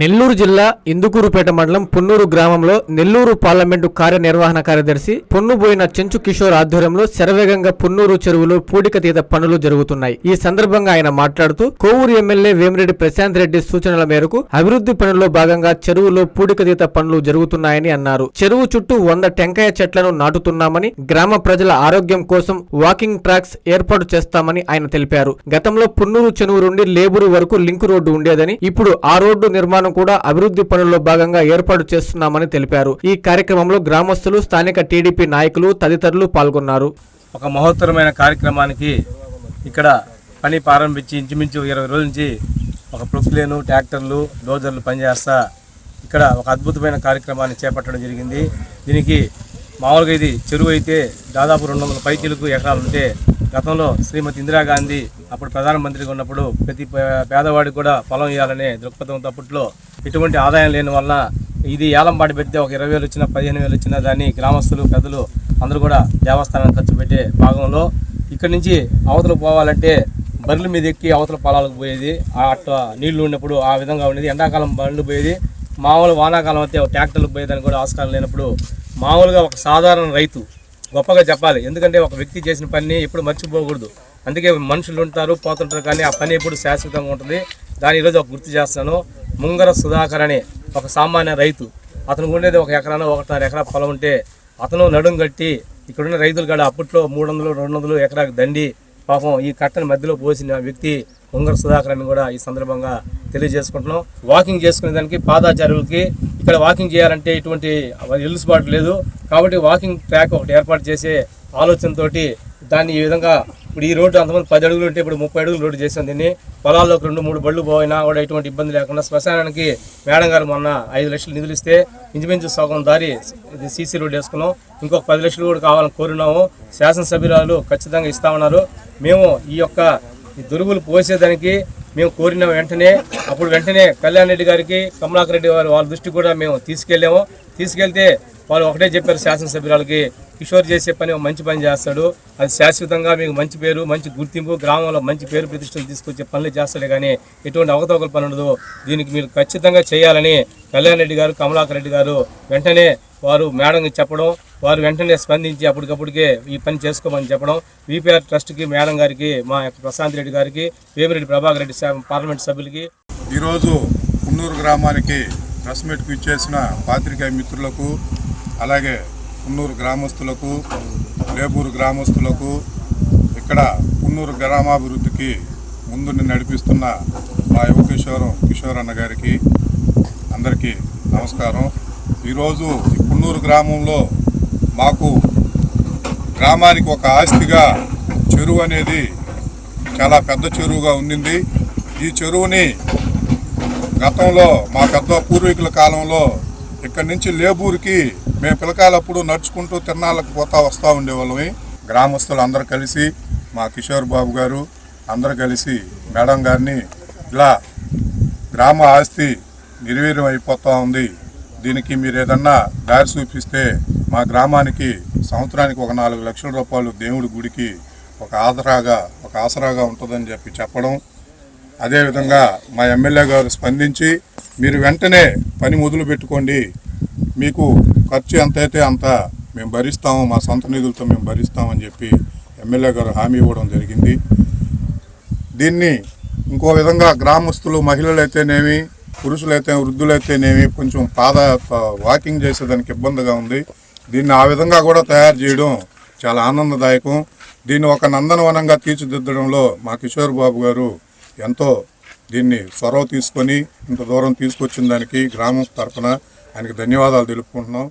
నెల్లూరు జిల్లా ఇందుకూరుపేట మండలం పొన్నూరు గ్రామంలో నెల్లూరు పార్లమెంటు కార్యనిర్వహణ కార్యదర్శి పొన్నుబోయిన చెంచు కిషోర్ ఆధ్వర్యంలో శరవేగంగా పొన్నూరు చెరువులో పూడికతీత పనులు జరుగుతున్నాయి. ఈ సందర్భంగా ఆయన మాట్లాడుతూ కోవూరు ఎమ్మెల్యే వేమిరెడ్డి ప్రశాంత్ రెడ్డి సూచనల మేరకు అభివృద్ధి పనుల్లో భాగంగా చెరువులో పూడికతీత పనులు జరుగుతున్నాయని అన్నారు. చెరువు చుట్టూ వంద టెంకాయ చెట్లను నాటుతున్నామని గ్రామ ప్రజల ఆరోగ్యం కోసం వాకింగ్ ట్రాక్స్ ఏర్పాటు చేస్తామని ఆయన తెలిపారు. గతంలో పున్నూరు చెరువు నుండి లేబురు వరకు లింక్ రోడ్డు ఉండేదని ఇప్పుడు ఆ రోడ్డు నిర్మాణం కూడా అభివృద్ధి పనుల్లో భాగంగా ఏర్పాటు చేస్తున్నామని తెలిపారు. ఈ కార్యక్రమంలో గ్రామస్తులు స్థానిక టీడీపీ నాయకులు తదితరులు పాల్గొన్నారు. ఒక మహోత్తరమైన కార్యక్రమానికి ఇక్కడ పని ప్రారంభించి ఇంచుమించు ఇరవై రోజుల నుంచి ఒక ప్రొక్లేను ట్రాక్టర్లు డోజర్లు పనిచేస్తా ఇక్కడ ఒక అద్భుతమైన కార్యక్రమాన్ని చేపట్టడం జరిగింది. దీనికి మామూలుగా ఇది చెరువు అయితే దాదాపు రెండు వందల పైచీలకు ఎకరాలు ఉంటే గతంలో శ్రీమతి ఇందిరాగాంధీ అప్పుడు ప్రధానమంత్రిగా ఉన్నప్పుడు ప్రతి పేదవాడికి కూడా పొలం ఇవ్వాలనే దృక్పథంతో అప్పట్లో ఎటువంటి ఆదాయం లేని వలన ఇది ఏలంపాటి పెడితే ఒక ఇరవై వేలు వచ్చినా పదిహేను వేలు వచ్చినా దాన్ని గ్రామస్తులు పెద్దలు అందరూ కూడా దేవస్థానానికి ఖర్చు పెట్టే భాగంలో ఇక్కడి నుంచి అవతలకు పోవాలంటే బర్రెల మీద ఎక్కి అవతల పొలాలకు పోయేది. ఆ అట్ట నీళ్ళు ఉన్నప్పుడు ఆ విధంగా ఉండేది. ఎండాకాలం బండ్లు పోయేది. మామూలు వానాకాలం అయితే ట్రాక్టర్లకు పోయేదానికి కూడా ఆస్కారం లేనప్పుడు మామూలుగా ఒక సాధారణ రైతు గొప్పగా చెప్పాలి. ఎందుకంటే ఒక వ్యక్తి చేసిన పని ఎప్పుడు మర్చిపోకూడదు. అందుకే మనుషులు ఉంటారు పోతుంటారు కానీ ఆ పని ఎప్పుడు శాశ్వతంగా ఉంటుంది. దాని ఈరోజు ఒక గుర్తు చేస్తాను. ముంగర సుధాకర్ అనే ఒక సామాన్య రైతు. అతను ఉండేది ఒక ఎకరానో ఒకటిన్నర ఎకరా పొలం ఉంటే అతను నడుం కట్టి ఇక్కడున్న రైతులు కాడ అప్పట్లో మూడు వందలు రెండు వందలు ఎకరాకు దండి పాపం ఈ కట్టని మధ్యలో పోసిన వ్యక్తి ముంగర సుధాకర్ అని కూడా ఈ సందర్భంగా తెలియజేసుకుంటున్నాం. వాకింగ్ చేసుకునే దానికి పాదాచారులకి ఇక్కడ వాకింగ్ చేయాలంటే ఇటువంటి ఎల్లుసుబాటు లేదు. కాబట్టి వాకింగ్ ట్రాక్ ఒకటి ఏర్పాటు చేసే ఆలోచనతోటి దాన్ని ఈ విధంగా ఇప్పుడు ఈ రోడ్డు అంతమంది పది అడుగులు ఉంటే ఇప్పుడు ముప్పై అడుగులు రోడ్డు చేసాం దీన్ని. పొలాల్లోకి రెండు మూడు బళ్ళు పోయినా కూడా ఎటువంటి ఇబ్బంది లేకుండా శ్మశానానికి మేడం గారు మొన్న ఐదు లక్షలు నిధులు ఇస్తే ఇంచుమించు సగం దారి ఇది సీసీ రోడ్డు వేసుకున్నాం. ఇంకొక పది లక్షలు కూడా కావాలని కోరినాము శాసనసభ్యురాలు ఖచ్చితంగా ఇస్తా ఉన్నారు. మేము ఈ యొక్క ఈ దురుగులు పోసేదానికి మేము కోరిన వెంటనే అప్పుడు వెంటనే కళ్యాణ్ రెడ్డి గారికి కమలాకర్ రెడ్డి గారు వాళ్ళ దృష్టి కూడా మేము తీసుకెళ్ళాము. తీసుకెళ్తే వాళ్ళు ఒకటే చెప్పారు శాసనసభ్యురాలకి కిషోర్ చేసే పని మంచి పని చేస్తాడు. అది శాశ్వతంగా మీకు మంచి పేరు మంచి గుర్తింపు గ్రామంలో మంచి పేరు ప్రతిష్టలు తీసుకొచ్చే పనులు చేస్తాడు కానీ ఎటువంటి అవకతవకల పని ఉండదు. దీనికి మీరు ఖచ్చితంగా చేయాలని కళ్యాణ్ రెడ్డి గారు కమలాకర్ రెడ్డి గారు వెంటనే వారు మేడంకి చెప్పడం వారు వెంటనే స్పందించి అప్పటికప్పటికే ఈ పని చేసుకోమని చెప్పడం విపిఆర్ ట్రస్ట్కి మేడం గారికి మా యొక్క ప్రశాంత్ రెడ్డి గారికి వేమిరెడ్డి ప్రభాకర్ రెడ్డి పార్లమెంట్ సభ్యులకి. ఈరోజు కున్నూరు గ్రామానికి ప్రెస్ మీట్కు ఇచ్చేసిన పాత్రికేయ మిత్రులకు అలాగే కున్నూరు గ్రామస్తులకు లేబూరు గ్రామస్తులకు ఇక్కడ కున్నూరు గ్రామాభివృద్ధికి ముందుని నడిపిస్తున్న మా యువ కిషోరం కిషోర్ అన్న గారికి అందరికీ నమస్కారం. ఈరోజు పున్నూరు కున్నూరు గ్రామంలో మాకు గ్రామానికి ఒక ఆస్తిగా చెరువు అనేది చాలా పెద్ద చెరువుగా ఉండింది. ఈ చెరువుని గతంలో మా పెద్ద పూర్వీకుల కాలంలో ఇక్కడి నుంచి లేబూరుకి మేము పిలకాలప్పుడు నడుచుకుంటూ తిరణాలకు పోతా వస్తూ ఉండేవాళ్ళమి. గ్రామస్తులు అందరు కలిసి మా కిషోర్ బాబు గారు అందరు కలిసి మేడం గారిని ఇలా గ్రామ ఆస్తి నిర్వీర్యం అయిపోతూ ఉంది. దీనికి మీరు ఏదన్నా దారి చూపిస్తే మా గ్రామానికి సంవత్సరానికి ఒక నాలుగు లక్షల రూపాయలు దేవుడి గుడికి ఒక ఆసరాగా ఒక ఆసరాగా ఉంటుందని చెప్పి చెప్పడం అదేవిధంగా మా ఎమ్మెల్యే గారు స్పందించి మీరు వెంటనే పని మొదలు పెట్టుకోండి. మీకు ఖర్చు ఎంత అయితే అంత మేము భరిస్తాము మా సొంత నిధులతో మేము భరిస్తామని చెప్పి ఎమ్మెల్యే గారు హామీ ఇవ్వడం జరిగింది. దీన్ని ఇంకో విధంగా గ్రామస్తులు మహిళలైతేనేమి పురుషులైతే వృద్ధులైతేనేమి కొంచెం పాద వాకింగ్ చేసేదానికి ఇబ్బందిగా ఉంది. దీన్ని ఆ విధంగా కూడా తయారు చేయడం చాలా ఆనందదాయకం. దీన్ని ఒక నందనవనంగా తీర్చిదిద్దడంలో మా కిషోర్ బాబు గారు ఎంతో దీన్ని చొరవ తీసుకొని ఇంత దూరం తీసుకొచ్చిన దానికి గ్రామం తరఫున ఆయనకి ధన్యవాదాలు తెలుపుకుంటున్నాం.